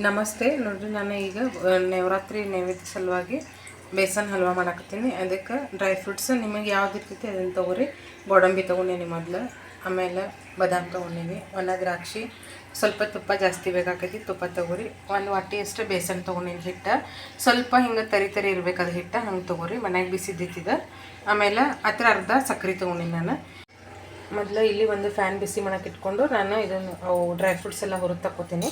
ನಮಸ್ತೆ. ನೋಡಿರಿ, ನಾನು ಈಗ ನವರಾತ್ರಿ ನೈವೇದ್ಯ ಸಲುವಾಗಿ ಬೇಸನ್ ಹಲ್ವಾ ಮಾಡಕತ್ತೀನಿ. ಅದಕ್ಕೆ ಡ್ರೈ ಫ್ರೂಟ್ಸ್ ನಿಮಗೆ ಯಾವ್ದು ಇರ್ತೈತಿ ಅದನ್ನು ತೊಗೊರಿ. ಗೋಡಂಬಿ ತೊಗೊಂಡೇನಿ ಮೊದಲು. ಆಮೇಲೆ ಬಾದಾಮ್ ತೊಗೊಂಡೇನಿ. ಒಣ ದ್ರಾಕ್ಷಿ. ಸ್ವಲ್ಪ ತುಪ್ಪ ಜಾಸ್ತಿ ಬೇಕಾಕೈತಿ ತುಪ್ಪ ತೊಗೊರಿ. ಒಂದು ವಾಟಿ ಅಷ್ಟು ಬೇಸನ್ ತೊಗೊಂಡೇನಿ ಹಿಟ್ಟು. ಸ್ವಲ್ಪ ಹಿಂಗೆ ತರಿ ತರಿ ಇರ್ಬೇಕು ಅದು ಹಿಟ್ಟು, ಹಂಗೆ ತೊಗೊರಿ. ಮನ್ಯಾಗ ಬಿಸಿದ್ದಿತ್ತಿದ ಆಮೇಲೆ ಹತ್ರ ಅರ್ಧ ಸಕ್ಕರೆ ತೊಗೊಂಡೇನಿ ನಾನು. ಮೊದಲು ಇಲ್ಲಿ ಒಂದು ಫ್ಯಾನ್ ಬಿಸಿ ಮಾಡಕ್ಕೆ ಇಟ್ಕೊಂಡು ನಾನು ಇದನ್ನು ಡ್ರೈ ಫ್ರೂಟ್ಸ್ ಎಲ್ಲ ಹೊರಗೆ ತಗೋತೀನಿ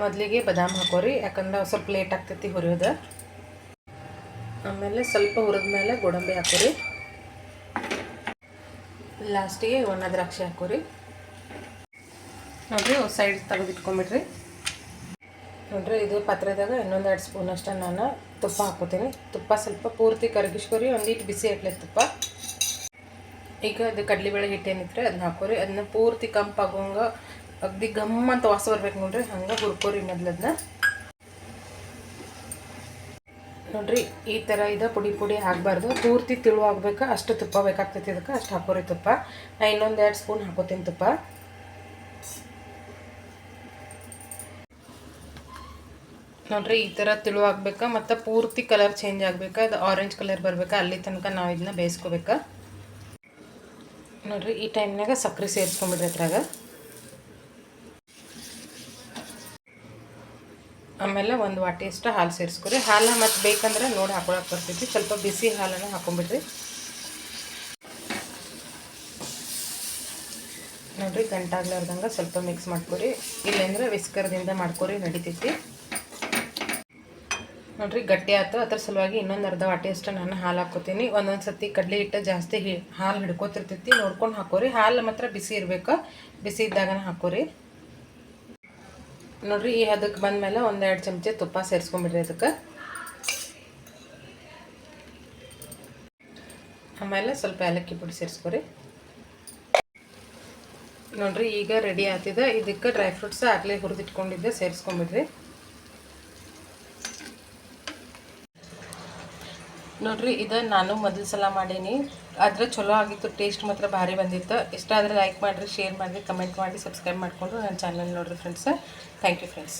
ಮೊದಲಿಗೆ ಬಾದಾಮ್ ಹಾಕೋರಿ, ಯಾಕಂದ್ರೆ ಸ್ವಲ್ಪ ಲೇಟ್ ಆಗ್ತೈತಿ ಹುರಿಯೋದು. ಆಮೇಲೆ ಸ್ವಲ್ಪ ಹುರಿದ ಮೇಲೆ ಗೋಡಂಬಿ ಹಾಕೋರಿ. ಲಾಸ್ಟಿಗೆ ಒಣ ದ್ರಾಕ್ಷಿ ಹಾಕೋರಿ. ನೋಡ್ರಿ ಸೈಡ್ ತೆಗೆದಿಟ್ಕೊಂಬಿಡ್ರಿ ನೋಡ್ರಿ ಇದು ಪಾತ್ರೆದಾಗ ಇನ್ನೊಂದು ಎರಡು ಸ್ಪೂನ್ ಅಷ್ಟು ನಾನು ತುಪ್ಪ ಹಾಕೋತೀನಿ. ತುಪ್ಪ ಸ್ವಲ್ಪ ಪೂರ್ತಿ ಕರಗಿಸ್ಕೊರಿ ಒಂದಿಟ್ಟು ಬಿಸಿ ಹಾಕ್ಲಿ ತುಪ್ಪ. ಈಗ ಅದು ಕಡಲೆಬೇಳೆ ಹಿಟ್ಟು ಏನಿದ್ರೆ ಅದನ್ನ ಹಾಕೋರಿ. ಅದನ್ನ ಪೂರ್ತಿ ಕಂಪಾಗೋಂಗ ಅಗ್ದಿ ಗಮ್ ಅಂತ ವಾಸ ಬರ್ಬೇಕು ನೋಡ್ರಿ. ಹಂಗೆ ಹುರ್ಕೋರಿ ಮೊದ್ಲದನ್ನ ನೋಡ್ರಿ, ಈ ಥರ ಇದು ಪುಡಿ ಪುಡಿ ಆಗಬಾರ್ದು. ಪೂರ್ತಿ ತಿಳು ಆಗ್ಬೇಕು, ಅಷ್ಟು ತುಪ್ಪ ಬೇಕಾಗ್ತೈತಿ ಇದಕ್ಕೆ, ಅಷ್ಟು ಹಾಕೋರಿ ತುಪ್ಪ. ನಾ ಇನ್ನೊಂದು ಎರಡು ಸ್ಪೂನ್ ಹಾಕೋತೀನಿ ತುಪ್ಪ. ನೋಡ್ರಿ, ಈ ಥರ ತಿಳು ಮತ್ತು ಪೂರ್ತಿ ಕಲರ್ ಚೇಂಜ್ ಆಗ್ಬೇಕು ಅದು ಆರೆಂಜ್ ಕಲರ್ ಬರಬೇಕು, ಅಲ್ಲಿ ತನಕ ನಾವು ಇದನ್ನ ಬೇಯಿಸ್ಕೋಬೇಕು. ನೋಡ್ರಿ, ಈ ಟೈಮ್ನಾಗ ಸಕ್ಕರೆ ಸೇರಿಸ್ಕೊಂಬಿಡ್ರಿ ಅದ್ರಾಗ. ಆಮೇಲೆ ಒಂದು ವಾಟಿಯಷ್ಟು ಹಾಲು ಸೇರಿಸ್ಕೊರಿ. ಹಾಲು ಮತ್ತು ಬೇಕಂದ್ರೆ ನೋಡಿ ಹಾಕೊಳಕ್ಕೆ ಬರ್ತೈತಿ ಸ್ವಲ್ಪ ಬಿಸಿ ಹಾಲನ್ನು ಹಾಕೊಂಬಿಡ್ರಿ. ನೋಡಿರಿ, ಗಂಟಾಗ್ಲಾರ್ದಂಗೆ ಸ್ವಲ್ಪ ಮಿಕ್ಸ್ ಮಾಡ್ಕೊರಿ. ಇಲ್ಲಂದ್ರೆ ವಿಸ್ಕರ್ದಿಂದ ಮಾಡ್ಕೊರಿ, ನಡಿತೈತಿ. ನೋಡಿರಿ, ಗಟ್ಟಿ ಆಯ್ತು ಅದ್ರ ಸಲುವಾಗಿ ಇನ್ನೊಂದು ಅರ್ಧ ವಾಟಿಯಷ್ಟು ನಾನು ಹಾಲು ಹಾಕೋತೀನಿ. ಒಂದೊಂದು ಸತಿ ಕಡಲೆ ಹಿಟ್ಟು ಜಾಸ್ತಿ ಹಾಲು ಹಿಡ್ಕೋತಿರ್ತೈತಿ. ನೋಡ್ಕೊಂಡು ಹಾಕೋರಿ. ಹಾಲು ಮಾತ್ರ ಬಿಸಿ ಇರಬೇಕು. ಬಿಸಿ ಇದ್ದಾಗನ ಹಾಕೋರಿ. ನೋಡ್ರಿ, ಈ ಹದಕ್ಕೆ ಬಂದಮೇಲೆ ಒಂದೆರಡು ಚಮಚ ತುಪ್ಪ ಸೇರಿಸ್ಕೊಂಬಿಡ್ರಿ ಅದಕ್ಕೆ. ಆಮೇಲೆ ಸ್ವಲ್ಪ ಏಲಕ್ಕಿ ಪುಡಿ ಸೇರಿಸ್ಕೊರಿ. ನೋಡ್ರಿ, ಈಗ ರೆಡಿ ಆಗ್ತಿದೆ. ಇದಕ್ಕೆ ಡ್ರೈ ಫ್ರೂಟ್ಸ್ ಆಗಲೇ ಹುರಿದಿಟ್ಕೊಂಡಿದ್ದೆ, ಸೇರಿಸ್ಕೊಂಬಿಡ್ರಿ. ನೋಡ್ರಿ, ಇದು ನಾನು ಮೊದಲು ಸಲ ಮಾಡೀನಿ. ಆದರೆ ಚಲೋ ಆಗಿತ್ತು ಟೇಸ್ಟ್ ಮಾತ್ರ ಭಾರಿ ಬಂದಿತ್ತು. ಇಷ್ಟ ಆದರೆ ಲೈಕ್ ಮಾಡಿರಿ ಶೇರ್ ಮಾಡಿರಿ ಕಮೆಂಟ್ ಮಾಡಿ ಸಬ್ಸ್ಕ್ರೈಬ್ ಮಾಡಿಕೊಂಡು ನನ್ನ ಚಾನಲ್ ನೋಡಿರಿ ಫ್ರೆಂಡ್ಸ್ ಥ್ಯಾಂಕ್ ಯು ಫ್ರೆಂಡ್ಸ್